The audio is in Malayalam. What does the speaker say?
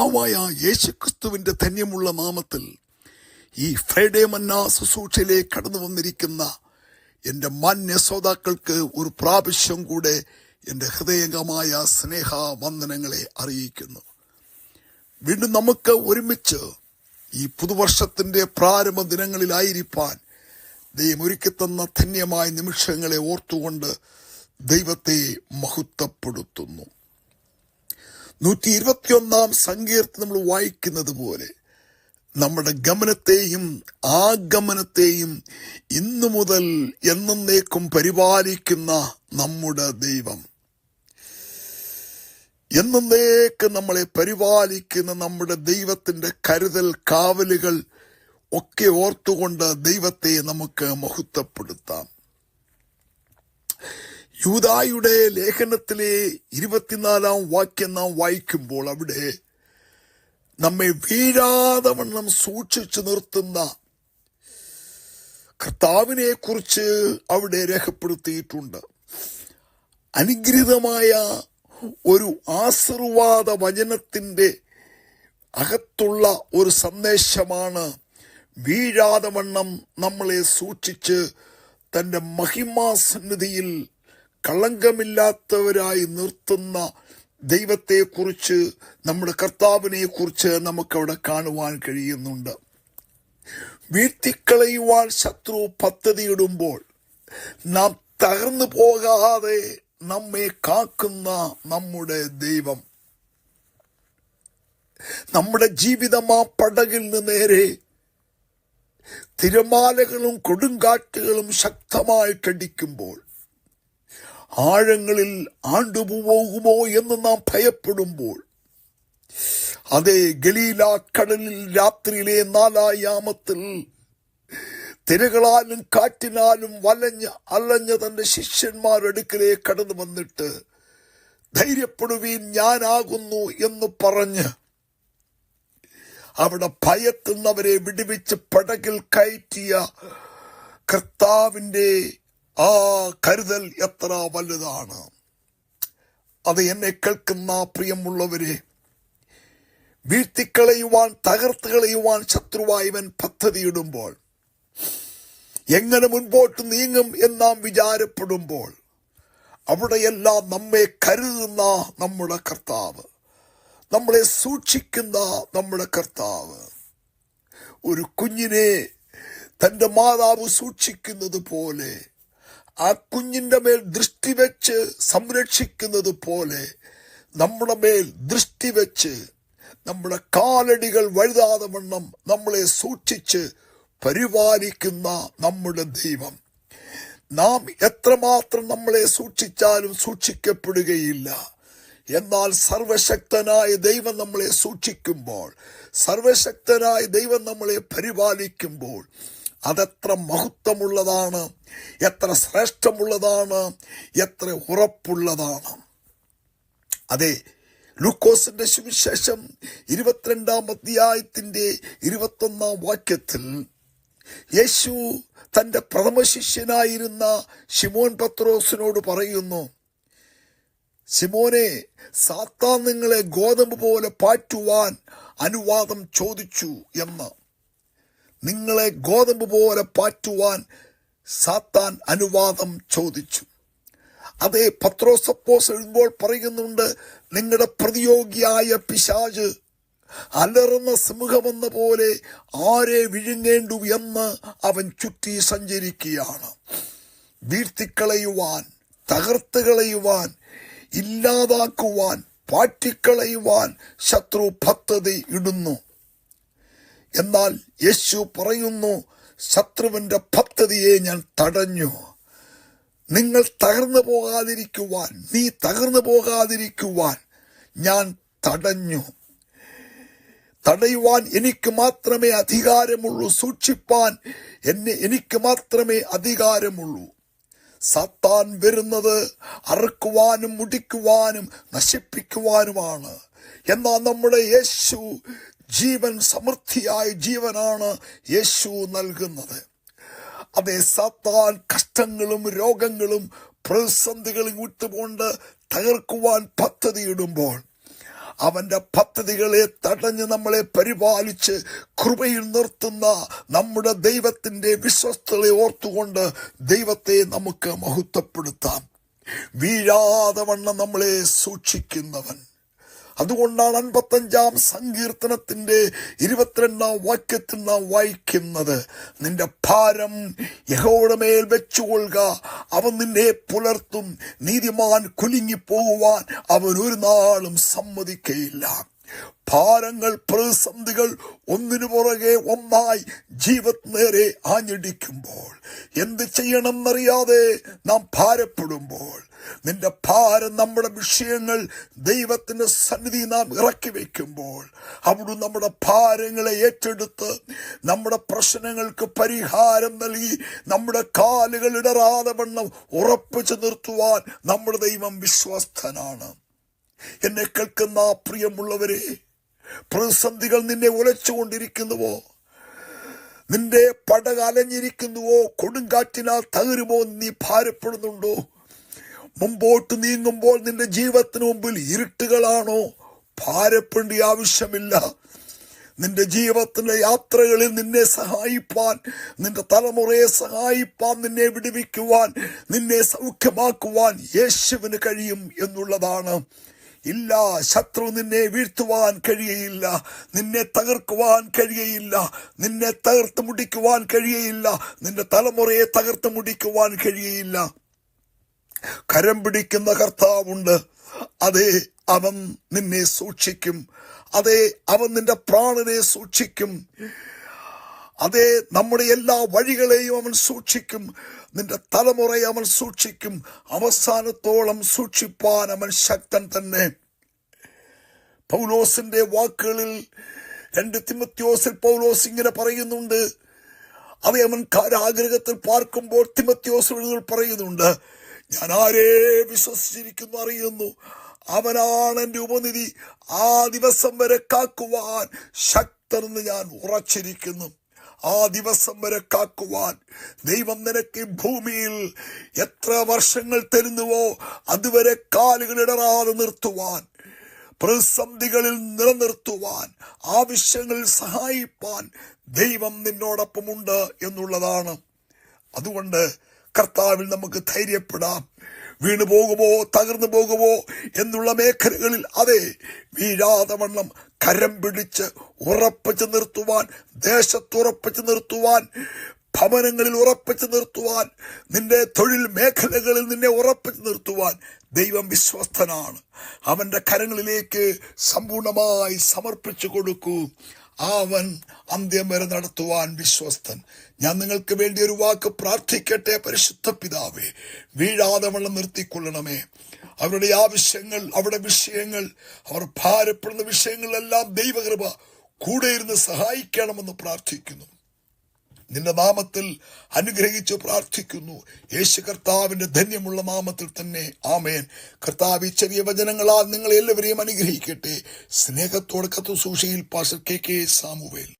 കർത്താവായ യേശുക്രിസ്തുവിന്റെ ധന്യമുള്ള നാമത്തിൽ ഈ ഫ്രൈഡേ മന്നാ ശുശ്രൂഷയിലേക്ക് കടന്നു വന്നിരിക്കുന്ന എന്റെ മാന്യ ശ്രോതാക്കൾക്ക് ഒരു പ്രാവശ്യം കൂടെ എന്റെ ഹൃദയംഗമായ സ്നേഹ വന്ദനങ്ങളെ അറിയിക്കുന്നു. വീണ്ടും നമുക്ക് ഒരുമിച്ച് ഈ പുതുവർഷത്തിന്റെ പ്രാരംഭ ദിനങ്ങളിലായിരിക്കാൻ ദൈവം ഒരുക്കി തന്ന ധന്യമായ നിമിഷങ്ങളെ ഓർത്തുകൊണ്ട് ദൈവത്തെ മഹത്വപ്പെടുത്തുന്നു. നൂറ്റി ഇരുപത്തിയൊന്നാം സങ്കീർത്തനം നമ്മൾ വായിക്കുന്നത് പോലെ നമ്മുടെ ഗമനത്തെയും ആഗമനത്തെയും ഇന്നു മുതൽ എന്നേക്കും പരിപാലിക്കുന്ന നമ്മുടെ ദൈവം. എന്നേക്ക് നമ്മളെ പരിപാലിക്കുന്ന നമ്മുടെ ദൈവത്തിന്റെ കരുതൽ കാവലുകൾ ഒക്കെ ഓർത്തുകൊണ്ട് ദൈവത്തെ നമുക്ക് മഹത്വപ്പെടുത്താം. യൂതായുടെ ലേഖനത്തിലെ ഇരുപത്തിനാലാം വാക്യം നാം വായിക്കുമ്പോൾ അവിടെ നമ്മെ വീഴാതെ വണ്ണം സൂക്ഷിച്ചു നിർത്തുന്ന കർത്താവിനെ കുറിച്ച് അവിടെ രേഖപ്പെടുത്തിയിട്ടുണ്ട്. അനുഗ്രഹിതമായ ഒരു ആശീർവാദ വചനത്തിന്റെ അകത്തുള്ള ഒരു സന്ദേശമാണ് വീഴാതെ വണ്ണം നമ്മളെ സൂക്ഷിച്ച് തന്റെ മഹിമാസന്നിധിയിൽ കളങ്കമില്ലാത്തവരായി നിർത്തുന്ന ദൈവത്തെക്കുറിച്ച് നമ്മുടെ കർത്താവിനെ കുറിച്ച് നമുക്കവിടെ കാണുവാൻ കഴിയുന്നുണ്ട്. വീഴ്ത്തിക്കളയുവാൻ ശത്രു പദ്ധതിയിടുമ്പോൾ നാം തകർന്നു പോകാതെ നമ്മെ കാക്കുന്ന നമ്മുടെ ദൈവം. നമ്മുടെ ജീവിതം ആ പടകിൽ നിന്ന് നേരെ തിരമാലകളും കൊടുങ്കാറ്റുകളും ശക്തമായിട്ടടിക്കുമ്പോൾ ആഴങ്ങളിൽ ആണ്ടുപോകുമോ എന്ന് നാം ഭയപ്പെടുമ്പോൾ അതേ ഗലീല കടലിൽ രാത്രിയിലെ നാലായാമത്തിൽ തിരകളാലും കാറ്റിനാലും വലഞ്ഞ് അലഞ്ഞ തന്റെ ശിഷ്യന്മാരടുക്കലേ കടന്നു വന്നിട്ട് ധൈര്യപ്പെടുവീൻ ഞാനാകുന്നു എന്ന് പറഞ്ഞ് അവിടെ ഭയത്തുന്നവരെ വിടുവിച്ച് പടകിൽ കയറ്റിയ കർത്താവിന്റെ ആ കരുതൽ എത്ര വലുതാണ്? അത് എന്നെ കേൾക്കുന്ന പ്രിയമുള്ളവരെ വീഴ്ത്തിക്കളയുവാൻ തകർത്ത് കളയുവാൻ ശത്രുവായവൻ പദ്ധതിയിടുമ്പോൾ എങ്ങനെ മുൻപോട്ട് നീങ്ങും എന്നാം വിചാരപ്പെടുമ്പോൾ അവിടെയെല്ലാം നമ്മെ കരുതുന്ന നമ്മുടെ കർത്താവ് നമ്മളെ സൂക്ഷിക്കുന്ന നമ്മുടെ കർത്താവ്. ഒരു കുഞ്ഞിനെ തന്റെ മാതാവ് സൂക്ഷിക്കുന്നത് പോലെ ആ കുഞ്ഞിന്റെ മേൽ ദൃഷ്ടി വെച്ച് സംരക്ഷിക്കുന്നത് പോലെ നമ്മുടെ മേൽ ദൃഷ്ടി വെച്ച് നമ്മുടെ കാലടികൾ വഴുതാതെ വണ്ണം നമ്മളെ സൂക്ഷിച്ച് പരിപാലിക്കുന്ന നമ്മുടെ ദൈവം. നാം എത്രമാത്രം നമ്മളെ സൂക്ഷിച്ചാലും സൂക്ഷിക്കപ്പെടുകയില്ല. എന്നാൽ സർവശക്തനായ ദൈവം നമ്മളെ സൂക്ഷിക്കുമ്പോൾ സർവശക്തനായ ദൈവം നമ്മളെ പരിപാലിക്കുമ്പോൾ അതെത്ര മഹത്വമുള്ളതാണ് എത്ര ശ്രേഷ്ഠമുള്ളതാണ് എത്ര ഉറപ്പുള്ളതാണ്. അതെ ലൂക്കോസിന്റെ സുവിശേഷം ഇരുപത്തിരണ്ടാം അധ്യായത്തിന്റെ ഇരുപത്തൊന്നാം വാക്യത്തിൽ യേശു തന്റെ പ്രഥമ ശിഷ്യനായിരുന്ന ഷിമോൻ പത്രോസിനോട് പറയുന്നു സിമോനെ സാത്താൻ നിങ്ങളെ ഗോതമ്പ് പോലെ പാറ്റുവാൻ അനുവാദം ചോദിച്ചു എന്ന്. നിങ്ങളെ ഗോതമ്പ് പോലെ പാറ്റുവാൻ സാത്താൻ അനുവാദം ചോദിച്ചു. അതേ പത്രോസപ്പോസ് എഴുതുമ്പോൾ പറയുന്നുണ്ട് നിങ്ങളുടെ പ്രതിയോഗിയായ പിശാജ് അലറുന്ന സിംഹമെന്ന പോലെ ആരെ വിഴുങ്ങേണ്ടു എന്ന് അവൻ ചുറ്റി സഞ്ചരിക്കുകയാണ്. വീഴ്ത്തിക്കളയുവാൻ തകർത്ത് കളയുവാൻ ഇല്ലാതാക്കുവാൻ പാറ്റിക്കളയുവാൻ ശത്രു പദ്ധതി ഇടുന്നു. എന്നാൽ യേശു പറയുന്നു ശത്രുവിന്റെ പദ്ധതിയെ ഞാൻ തടഞ്ഞു. നിങ്ങൾ തകർന്നു പോകാതിരിക്കുവാൻ നീ തകർന്നു പോകാതിരിക്കുവാൻ ഞാൻ തടഞ്ഞു. തടയുവാൻ എനിക്ക് മാത്രമേ അധികാരമുള്ളൂ സൂക്ഷിപ്പാൻ എന്നെ എനിക്ക് മാത്രമേ അധികാരമുള്ളൂ. സത്താൻ വരുന്നത് അറുക്കുവാനും മുടിക്കുവാനും നശിപ്പിക്കുവാനുമാണ്. എന്നാൽ നമ്മുടെ യേശു ജീവൻ സമൃദ്ധിയായ ജീവനാണ് യേശു നൽകുന്നത്. അതേ സാത്താൻ കഷ്ടങ്ങളും രോഗങ്ങളും പ്രതിസന്ധികളും വിട്ടുകൊണ്ട് തകർക്കുവാൻ പദ്ധതിയിടുമ്പോൾ അവന്റെ പദ്ധതികളെ തടഞ്ഞ് നമ്മളെ പരിപാലിച്ച് കൃപയിൽ നിർത്തുന്ന നമ്മുടെ ദൈവത്തിന്റെ വിശ്വസ്തതയെ ഓർത്തുകൊണ്ട് ദൈവത്തെ നമുക്ക് മഹത്വപ്പെടുത്താം. വീഴാതെ വണ്ണം നമ്മളെ സൂക്ഷിക്കുന്നവൻ. അതുകൊണ്ടാണ് അൻപത്തഞ്ചാം സങ്കീർത്തനത്തിന്റെ ഇരുപത്തിരണ്ടാം വാക്യത്തിൽ നാം വായിക്കുന്നത്. നിന്റെ ഭാരം യഹോയുടെ മേൽ വെച്ചുകൊള്ളുക. അവൻ നിന്നെ പുലർത്തും. നീതിമാൻ കുലുങ്ങിപ്പോകുവാൻ അവൻ ഒരു നാളും സമ്മതിക്കയില്ല. ഭാരങ്ങൾ പ്രതിസന്ധികൾ ഒന്നിനു പുറകെ ഒന്നായി ജീവത് നേരെ ആഞ്ഞടിക്കുമ്പോൾ എന്ത് ചെയ്യണമെന്നറിയാതെ നാം ഭാരപ്പെടുമ്പോൾ നിന്റെ ഭാരം നമ്മുടെ വിഷയങ്ങൾ ദൈവത്തിന്റെ സന്നിധി നാം ഇറക്കി വയ്ക്കുമ്പോൾ അവിടെ നമ്മുടെ ഭാരങ്ങളെ ഏറ്റെടുത്ത് നമ്മുടെ പ്രശ്നങ്ങൾക്ക് പരിഹാരം നൽകി നമ്മുടെ കാലുകൾ ഇടറാതെ വണ്ണം ഉറപ്പിച്ചു നിർത്തുവാൻ നമ്മുടെ ദൈവം വിശ്വസ്തനാണ്. എന്നെ കേൾക്കുന്ന പ്രിയമുള്ളവരെ പ്രതിസന്ധികൾ നിന്നെ ഉലച്ചുകൊണ്ടിരിക്കുന്നുവോ നിന്റെ പടക അലഞ്ഞിരിക്കുന്നുവോ? കൊടുങ്കാറ്റിനാൽ തകരുമോ? നീ ഭാരപ്പെടുന്നുണ്ടോ? മുമ്പോട്ട് നീങ്ങുമ്പോൾ നിന്റെ ജീവിതത്തിന് മുമ്പിൽ ഇരുട്ടുകളാണോ? ഭാരപ്പെടേണ്ട ആവശ്യമില്ല. നിന്റെ ജീവിതത്തിന്റെ യാത്രകളിൽ നിന്നെ സഹായിപ്പാൻ നിന്റെ തലമുറയെ സഹായിപ്പാൻ നിന്നെ വിടുവിക്കുവാൻ നിന്നെ സൗഖ്യമാക്കുവാൻ യേശുവിന് കഴിയും എന്നുള്ളതാണ് ഇല്ല ശത്രു നിന്നെ വീഴ്ത്തുവാൻ കഴിയയില്ല. നിന്നെ തകർക്കുവാൻ കഴിയയില്ല. നിന്നെ തകർത്ത് മുടിക്കുവാൻ കഴിയയില്ല. നിന്റെ തലമുറയെ തകർത്ത് മുടിക്കുവാൻ കഴിയയില്ല. കരം പിടിക്കുന്ന കർത്താവുണ്ട്. അതെ അവൻ നിന്നെ സൂക്ഷിക്കും. അതെ അവൻ നിന്റെ പ്രാണനെ സൂക്ഷിക്കും. അതെ നമ്മുടെ എല്ലാ വഴികളെയും അവൻ സൂക്ഷിക്കും. നിന്റെ തലമുറയെ അവൻ സൂക്ഷിക്കും. അവസാനത്തോളം സൂക്ഷിപ്പാൻ അവൻ ശക്തൻ തന്നെ. പൗലോസിന്റെ വാക്കുകളിൽ രണ്ട് തിമത്യോസിൽ പൗലോസ് ഇങ്ങനെ പറയുന്നുണ്ട്. അത് അവൻ കാരാഗ്രഹത്തിൽ പാർക്കുമ്പോൾ തിമത്യോസ് പറയുന്നുണ്ട്. ഞാൻ ആരെ വിശ്വസിച്ചിരിക്കുന്നു അറിയുന്നു. അവനാണ് എന്റെ ഉപനിധി. ആ ദിവസം വരെ കാക്കുവാൻ ശക്തനെന്ന് ഞാൻ ഉറച്ചിരിക്കുന്നു. ആ ദിവസം വരെ കാക്കുവാൻ. ദൈവം നിനക്ക് ഭൂമിയിൽ എത്ര വർഷങ്ങൾ തരുന്നുവോ അതുവരെ കാലുകൾ ഇടറാതെ നിർത്തുവാൻ പ്രതിസന്ധികളിൽ നിലനിർത്തുവാൻ ആവശ്യങ്ങൾ സഹായിപ്പാൻ ദൈവം നിന്നോടൊപ്പമുണ്ട് എന്നുള്ളതാണ്. അതുകൊണ്ട് കർത്താവിൽ നമുക്ക് ധൈര്യപ്പെടാം. വീണു പോകുമോ തകർന്നു പോകുമോ എന്നുള്ള മേഖലകളിൽ അതെ വീഴാതെ വണ്ണം കരം പിടിച്ച് ഉറപ്പിച്ചു നിർത്തുവാൻ ദേശത്തുറപ്പിച്ചു നിർത്തുവാൻ ഭവനങ്ങളിൽ ഉറപ്പിച്ചു നിർത്തുവാൻ നിന്റെ തൊഴിൽ മേഖലകളിൽ നിന്നെ ഉറപ്പിച്ചു നിർത്തുവാൻ ദൈവം വിശ്വസ്തനാണ്. അവന്റെ കരങ്ങളിലേക്ക് സമ്പൂർണമായി സമർപ്പിച്ചു കൊടുക്കൂ. അവൻ അന്ത്യം വരെ നടത്തുവാൻ വിശ്വസ്തൻ. ഞാൻ നിങ്ങൾക്ക് വേണ്ടി ഒരു വാക്ക് പ്രാർത്ഥിക്കട്ടെ പരിശുദ്ധ പിതാവേ. വീഴാതെ വെള്ളം നിർത്തിക്കൊള്ളണമേ. അവരുടെ ആവശ്യങ്ങൾ അവരുടെ വിഷയങ്ങൾ അവർ ഭാരപ്പെടുന്ന വിഷയങ്ങളിലെല്ലാം ദൈവകൃപ കൂടെ ഇരുന്ന് സഹായിക്കണമെന്ന് പ്രാർത്ഥിക്കുന്നു. നിന്റെ നാമത്തിൽ അനുഗ്രഹിച്ചു പ്രാർത്ഥിക്കുന്നു. യേശു കർത്താവിന്റെ ധന്യമുള്ള നാമത്തിൽ തന്നെ. ആമേൻ. കർത്താവ് ഈ ചെറിയ വചനങ്ങളാൽ നിങ്ങൾ എല്ലാവരെയും അനുഗ്രഹിക്കട്ടെ. സ്നേഹത്തോടെ കത്തു സൂക്ഷയിൽ പാസർ കെ കെ സാമുവേൽ.